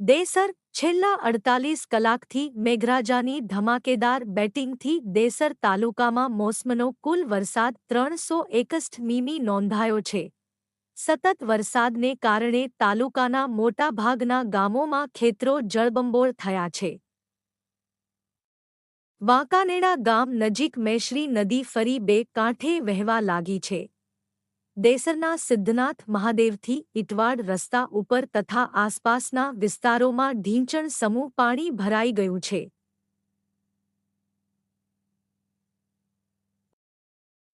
દેસર છેલ્લા અડતાલીસ કલાકથી મેઘરાજાની ધમાકેદાર બેટિંગથી દેસર તાલુકામાં મોસમનો કુલ વરસાદ ત્રણસો એકસઠ મીમી નોંધાયો છે. સતત વરસાદને કારણે તાલુકાના મોટાભાગના ગામોમાં ખેતરો જળબંબોળ થયા છે. વાંકાનેડા ગામ નજીક મેશ્રી નદી ફરી બે કાંઠે વહેવા લાગી છે. દેસરના સિદ્ધનાથ મહાદેવથી ઇટવાડ રસ્તા ઉપર તથા આસપાસના વિસ્તારોમાં ઢીંચણ સમૂહ પાણી ભરાઈ ગયું છે.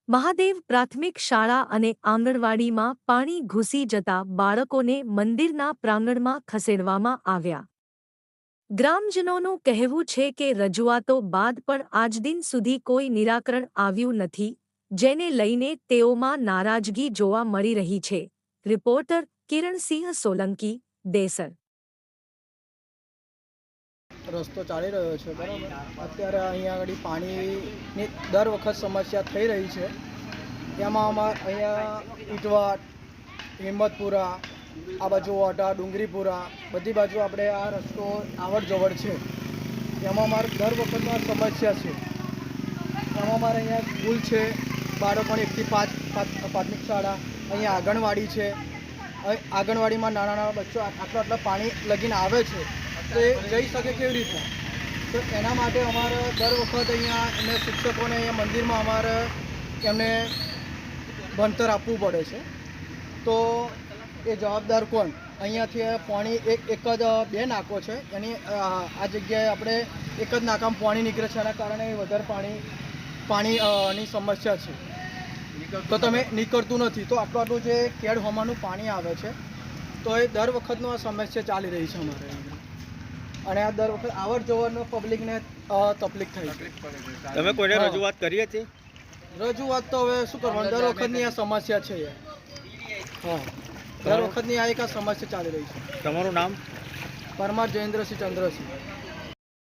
મહાદેવ પ્રાથમિક શાળા અને આંગણવાડીમાં પાણી ઘૂસી જતા બાળકોને મંદિરના પ્રાંગણમાં ખસેડવામાં આવ્યા. ગ્રામજનોનું કહેવું છે કે રજૂઆતો બાદ પણ આજ દિન સુધી કોઈ નિરાકરણ આવ્યું નથી જેને લઈને તેઓમાં નારાજગી જોવા મળી રહી છે. રિપોર્ટર કિરણસિંહ સોલંકી, દેસર. રસ્તો ચાલી રહ્યો છે, બરાબર? અત્યારે અહીંયા આગળ પાણીની દર વખત સમસ્યા થઈ રહી છે. એમાં અમારે અહીંયા ઈટવાટ હિંમતપુરા, આ બાજુ ઓઢા, ડુંગરીપુરા, બધી બાજુ આપણે આ રસ્તો આવડ જવડ છે. એમાં અમારે દર વખતમાં સમસ્યા છે. એમાં અમારે અહીંયા સ્કૂલ છે બાળકોની એકથી પાંચ પ્રાથમિક શાળા, અહીંયા આંગણવાડી છે. આંગણવાડીમાં નાના નાના બચ્ચો આટલા આટલા પાણી લગીને આવે છે, તો એ જઈ શકે કેવી રીતે? તો એના માટે અમારે દર વખત અહીંયા એમને શિક્ષકોને અહીંયા મંદિરમાં અમારે એમને ભણતર આપવું પડે છે. તો એ જવાબદાર કોણ? અહીંયાથી પાણી એક એક જ બે નાકો છે. એની આ જગ્યાએ આપણે એક જ નાકામાં પાણી નીકળે છે, એના કારણે વધારે પાણી, પાણીની સમસ્યા છે. તો તમે નીકળતું નથી. તો આટલું આટલું જે કેડ હોમાનું પાણી આવે છે તો એ દર વખતનો આ સમસ્યા ચાલી રહી છે અમારે અને આ દર વખત આવર જવડનો પબ્લિકને તકલીફ થાય છે. તમે કોઈને રજૂઆત કરી હતી? રજૂઆત તો હવે શું કરવાનું? દર વખતની આ સમસ્યા છે. હા. દર વખતની આ એક આ સમસ્યા ચાલી રહી છે. તમારું નામ? પરમાર જયેન્દ્રસિંહ ચંદ્રસિંહ.